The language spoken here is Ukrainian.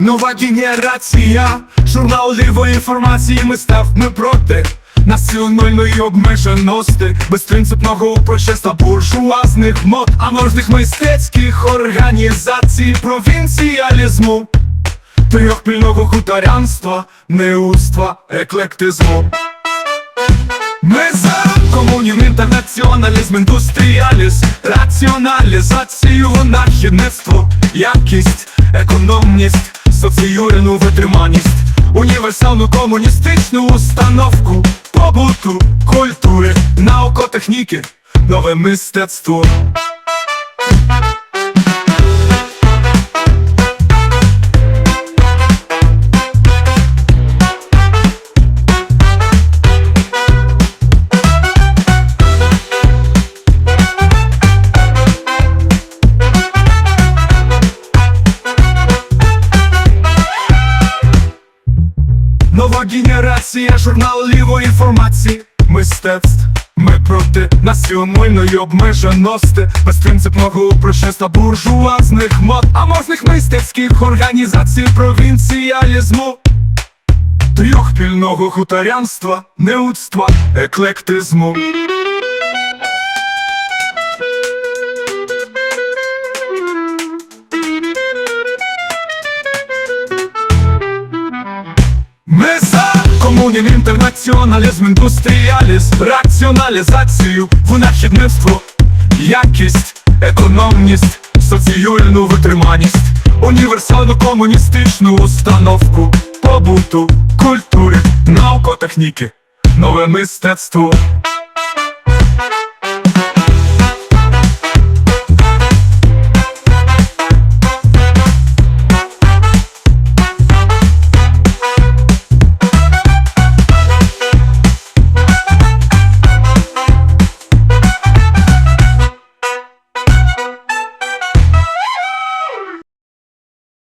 Нова генерація, журнал лівої інформації ми став ми проти національної обмеженості, безпринципного упрощества буржуазних мод, а можних мистецьких організацій провінціалізму, трьохпільного хуторянства, неудства, еклектизму. Ми за комунізм, інтернаціоналізм, індустріаліз, раціоналізацію, нахідництво, якість, економність, соціюрну витриманість, універсальну комуністичну установку, побуту, культури, наукотехніки, нове мистецтво. Нова генерація, журнал лівої інформації, мистецтв. Ми проти національної обмеженості, безпринципного упрощенства буржуазних мод, а можних мистецьких організацій провінціалізму, трьохпільного хуторянства, неудства, еклектизму. Комунізм, інтернаціоналізм, індустріаліз, раціоналізацію, винахідництво, якість, економність, соціальну витриманість, універсальну комуністичну установку, побуту, культури, наукотехніки, нове мистецтво.